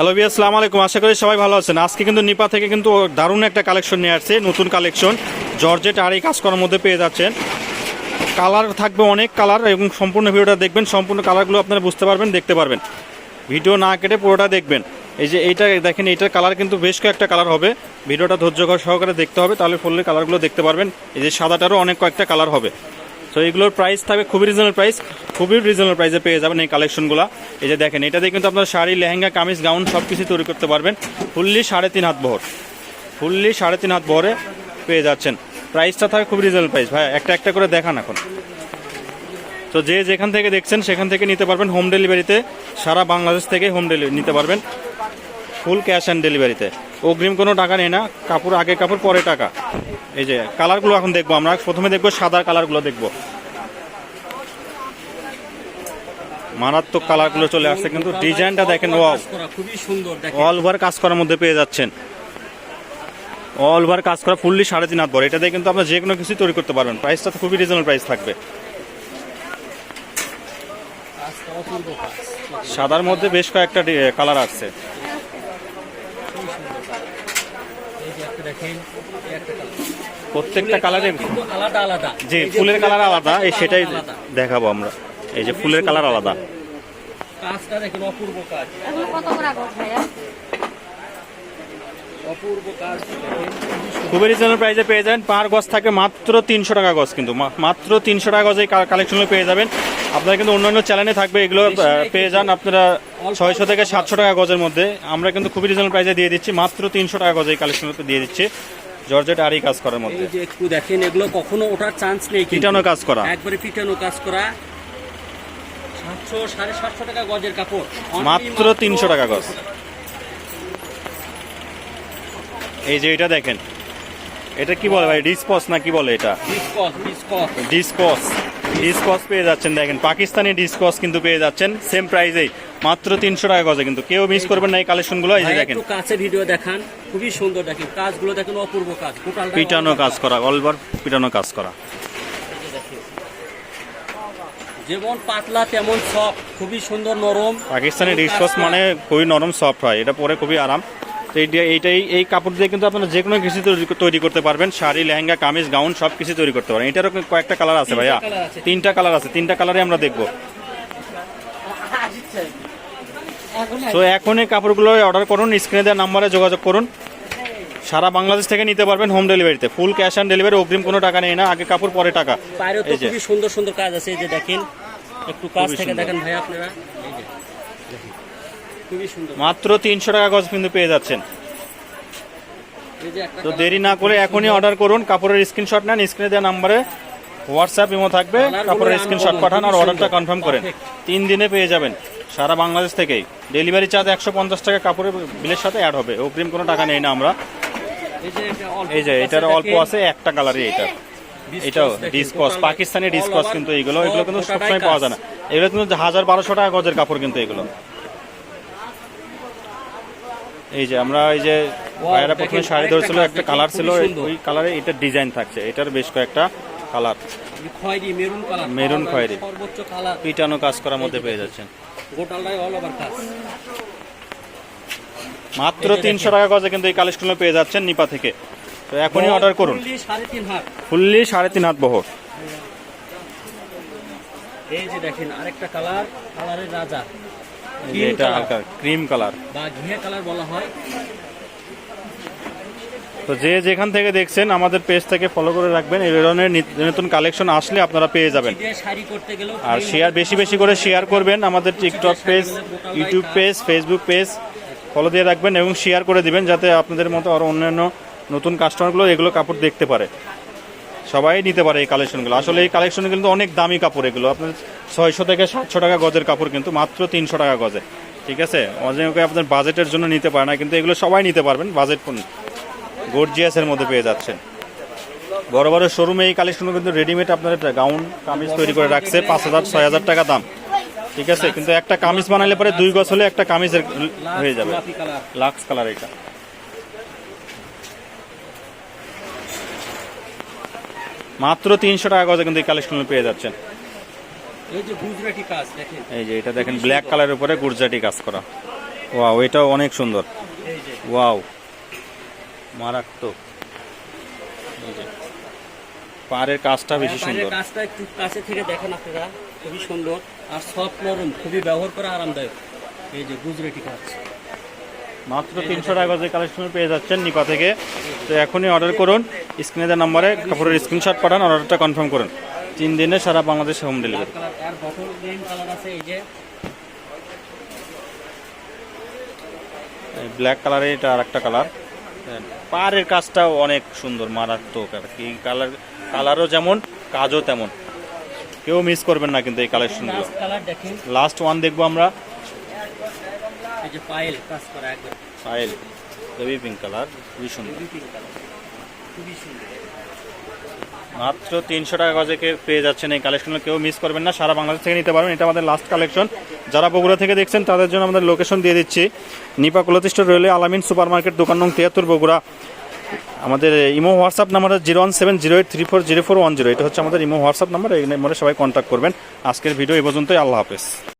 Hello বিয়া আসসালামু আলাইকুম। আশা করি সবাই ভালো আছেন। আজকে কিন্তু নিপা থেকে কিন্তু দারুণ একটা কালেকশন নিয়ে আসছে, নতুন কালেকশন জর্জেট আর এই কাজ করার মধ্যে পেয়ে যাচ্ছেন। কালার থাকবে অনেক কালার এবং সম্পূর্ণ ভিডিওটা দেখবেন। সম্পূর্ণ কালারগুলো আপনারা বুঝতে পারবেন, দেখতে পারবেন। ভিডিও না কেটে পুরোটা দেখবেন। এই যে এইটা, দেখেন এইটার কালার কিন্তু বেশ কয়েকটা কালার হবে। ভিডিওটা ধৈর্য সহকারে দেখতে হবে, তাহলে ফুললে কালারগুলো দেখতে পারবেন। এই যে সাদাটারও অনেক কয়েকটা কালার হবে। তো এগুলোর প্রাইস থাকবে খুবই রিজনেবল প্রাইস খুবই রিজনেবল প্রাইসে পেয়ে যাবেন এই কালেকশনগুলো এই যে দেখেন, এটা দিয়ে কিন্তু আপনার শাড়ি, লেহেঙ্গা, কামিজ, গাউন সব কিছু তৈরি করতে পারবেন। ফুললি সাড়ে তিন হাত বহর। ফুললি সাড়ে তিন হাত বহরে পেয়ে যাচ্ছেন। প্রাইসটা থাকে খুব রিজনেবল প্রাইস ভাই, একটা একটা করে দেখান এখন। তো যে যেখান থেকে দেখছেন, সেখান থেকে নিতে পারবেন হোম ডেলিভারিতে সারা বাংলাদেশ থেকে হোম ডেলিভারি নিতে পারবেন। ফুল ক্যাশ অ্যান্ড ডেলিভারিতে অগ্রিম কোনো টাকা নেই না, কাপড় আগে কাপড়, পরে টাকা। এই যে, কালারগুলো এখন দেখব আমরা। প্রথমে দেখব সাদা কালারগুলো দেখব। মারাত্মক কালারগুলো চলে আসছে, কিন্তু ডিজাইনটা দেখেন অল ওভার কাজ করার মধ্যে পেয়ে যাচ্ছেন। অল ওভার কাজ করা ফুললি সাড়ে তিন হাত বড়। এটা দিয়ে কিন্তু আপনার যে কোনো কিছু তৈরি করতে পারবেন। প্রাইসটা তো খুবই রিজনেবল প্রাইস থাকবে। সাদার মধ্যে বেশ কয়েকটা কালার আসছে এই যে একটা দেখেন প্রত্যেকটা কালারের আলাদা আলাদা। যে ফুলের কালার আলাদা এই সেটাই দেখাবো আমরা। এই যে ফুলের কালার আলাদা। কাজটা দেখেন অপূর্ব কাজ। এগুলো কত করে অপূর্ব কাজ খুবই রিজনেবল প্রাইসে পেয়ে যাবেন। পার গজ থাকে মাত্র তিনশো টাকা গজ কিন্তু। মাত্র তিনশো টাকা গজে কালেকশনগুলো পেয়ে যাবেন। আপনারা কিন্তু অন্যান্য চ্যানেলে থাকবে এগুলো পেয়ে যান আপনারা ছয়শো থেকে সাতশো টাকা গজের মধ্যে। আমরা কিন্তু খুবই রিজনেবল প্রাইসে দিয়ে দিচ্ছি। মাত্র তিনশো টাকা গজে এই কালেকশনগুলো দিয়ে দিচ্ছি। জর্জেট আর এই কাজ করার মধ্যে। এই যে একটু দেখেন এগুলো কখনো ওঠার চান্স নেই। পিটানো কাজ করা। একবারে পিটানো কাজ করা। সাতশো সাড়ে সাতশো টাকা গজের কাপড়। মাত্র 300 টাকা গজ। এই যে এটা দেখেন। এটা কি বলে ভাই? ডিসপস না কি বলে এটা? Discuss discuss. ডিসকস। ডিসকস পেয়ে যাচ্ছেন দেখেন। পাকিস্তানি ডিসকস কিন্তু পেয়ে যাচ্ছেন সেম প্রাইজেই মাত্র তিনশো টাকা গজে কিন্তু। কেউ মিস করবেন না এই কালেকশনগুলো এই যে দেখেন। একটু কাছে ভিডিও দেখান। খুবই সুন্দর দেখেন। কাজগুলো দেখেন অপূর্ব কাজ। পিটানো কাজ করা অলবার পিটানো কাজ করা। যেমন পাতলা তেমন সফট খুবই সুন্দর নরম। পাকিস্তানি ডিসকস মানে খুবই নরম সফট হয়। এটা পরে খুবই আরাম। তো এইটা- এইটাই এই কাপড় দিয়ে কিন্তু আপনারা যে কোনো কিছু তৈরি- করতে পারবেন। শাড়ি লেহেঙ্গা কামিজ গাউন সব কিছু তৈরি করতে পারবেন এটারও কয়েকটা কালার আছে ভাইয়া। তিনটা কালার আছে। তিনটা কালারে আমরা দেখব। তো এখন এই কাপড়গুলো অর্ডার করুন স্ক্রিনে দেওয়া নাম্বারে যোগাযোগ করুন। সারা বাংলাদেশ থেকে নিতে পারবেন হোম ডেলিভারিতে ফুল ক্যাশ অন ডেলিভারি অগ্রিম কোনো টাকা নেই না। আগে কাপড় পরে টাকা। বাইরেও তো খুবই সুন্দর সুন্দর কাজ আছে। এই যে দেখেন একটু কাজ থেকে দেখেন ভাই আপনারা। খুবই সুন্দর। মাত্র তিনশো টাকা গজ কিন্তু পেয়ে যাচ্ছেন। তো দেরি না করে এখনই অর্ডার করুন। কাপড়ের স্ক্রিনশট নেন স্ক্রিনে দেওয়া নাম্বারে হোয়াটসঅ্যাপ ইমো থাকবে। কাপড়ের স্ক্রিনশট পাঠান আর অর্ডারটা কনফার্ম করেন। তিন দিনে পেয়ে যাবেন সারা বাংলাদেশ থেকেই। ডেলিভারি চার্জ একশো পঞ্চাশ টাকা কাপড়ের বিলের সাথে অ্যাড হবে। অগ্রিম কোনো টাকা নেই না আমরা। এই যে এটার অল্প আছে একটা কালারই এটা। এটাও ডিসকস পাকিস্তানি ডিসকস কিন্তু এইগুলো। এগুলো কিন্তু সবসময় পাওয়া যায় না। এগুলো কিন্তু হাজার বারোশো টাকা গজের কাপড় কিন্তু এগুলো। এই যে আমরা এই যে ভাইয়েরা প্রথমে শাড়ি ধরছিল একটা কালার ছিল। ওই কালারে এটার ডিজাইন থাকছে এটার বেশ কয়েকটা কালার খয়েরি মেরুন কালার মেরুন খয়েরি। সর্বোচ্চ কালার পিটানো কাজ করার মধ্যে পেয়ে যাচ্ছেন। গোটালটাই অল ওভার কাজ মাত্র তিনশো। টাকা গজে কিন্তু এই কালেকশনগুলো পেয়ে যাচ্ছেন নিপা থেকে। তো এখনই অর্ডার করুন। ফুললি সাড়ে তিন হাত। বহর। এই যে দেখেন আরেকটা কালার কালারের রাজা। এটা হালকা ক্রিম কালার বা ঘিয়ে কালার বলা হয়। তো যে যেখান থেকে দেখছেন আমাদের পেজ থেকে ফলো করে রাখবেন। এই ধরনের নতুন কালেকশন আসলে আপনারা পেয়ে যাবেন। আর শেয়ার বেশি বেশি করে শেয়ার করবেন। আমাদের TikTok page YouTube page Facebook page follow দিয়ে রাখবেন এবং শেয়ার করে দিবেন যাতে আপনাদের মতো আরও অন্যান্য নতুন কাস্টমারগুলো এগুলো কাপড় দেখতে পারে। সবাই নিতে পারে এই কালেকশনগুলো আসলে এই কালেকশন কিন্তু অনেক দামি কাপড় এগুলো। আপনার ছয়শো থেকে সাতশো টাকা গজের কাপড় কিন্তু মাত্র তিনশো টাকা গজে। ঠিক আছে? অনেকে আপনার বাজেটের জন্য নিতে পারে না, কিন্তু এগুলো সবাই নিতে পারবেন। বাজেট ফোন গর্জিয়াসের মধ্যে পেয়ে যাচ্ছেন। বড় বড় শোরুমে এই কালেকশনগুলো কিন্তু রেডিমেড আপনার গাউন কামিজ তৈরি করে রাখছে, পাঁচ হাজার, ছয় হাজার টাকা দাম। ঠিক আছে? কিন্তু একটা কামিজ বানালে পরে দুই গজ হলে একটা কামিজের হয়ে যাবে। লাক্স কালার এটা। মাত্র তিনশো টাকা গজে কিন্তু এই কালেকশনগুলো পেয়ে যাচ্ছেন। এই যে এটা দেখেন ব্ল্যাক কালারের উপরে গুজরাটি কাজ করা। ওয়াও এটাও অনেক সুন্দর। ওয়াও মারাত্মক। এই যে। পাড়ের কাজটা বেশি সুন্দর। কাজটা একটু কাছে থেকে দেখেন আপনারা খুবই সুন্দর। আর সফট নরম খুবই ব্যবহার করা আরামদায়ক। এই যে গুজরাটি কাজ। মাত্র তিনশো টাকা যে কালেকশন পেয়ে যাচ্ছেন নিপা থেকে। তো এখনই অর্ডার করুন। স্ক্রিনে দেওয়া নাম্বারে কাপড়ের স্ক্রিনশট পাঠান অর্ডারটা কনফার্ম করুন। তিন দিনে সারা বাংলাদেশে হোম ডেলিভারি ব্ল্যাক কালারে এটা আর একটা কালার পাড়ের কাজটাও অনেক সুন্দর মারাত্মক। আর কি কালার কালারও যেমন কাজও তেমন। কেউ মিস করবেন না কিন্তু এই কালেকশনগুলো লাস্ট ওয়ান দেখব আমরা। এই যে পায়েল কাজ করা একবার সাইল বেবি পিঙ্ক কালার খুবই সুন্দর। খুবই pink color। খুবই সুন্দর। মাত্র তিনশো টাকা গজেকে পেয়ে যাচ্ছেন এই কালেকশনগুলো কেউ মিস করবেন না সারা বাংলাদেশ থেকে নিতে পারবেন। এটা আমাদের লাস্ট কালেকশন যারা বগুড়া থেকে দেখছেন তাদের জন্য আমাদের লোকেশন দিয়ে দিচ্ছি। নিপা কুলতিষ্ঠ রেলওয়ে আলামিন সুপার মার্কেট দোকান নং তিয়াত্তর বগুড়া। আমাদের imo WhatsApp number zero one seven zero eight three four zero four one zero. এটা হচ্ছে আমাদের ইমো হোয়াটসঅ্যাপ নাম্বার এই নম্বরে সবাই কন্ট্যাক্ট করবেন। আজকের ভিডিও এই পর্যন্তই। আল্লাহ হাফেজ।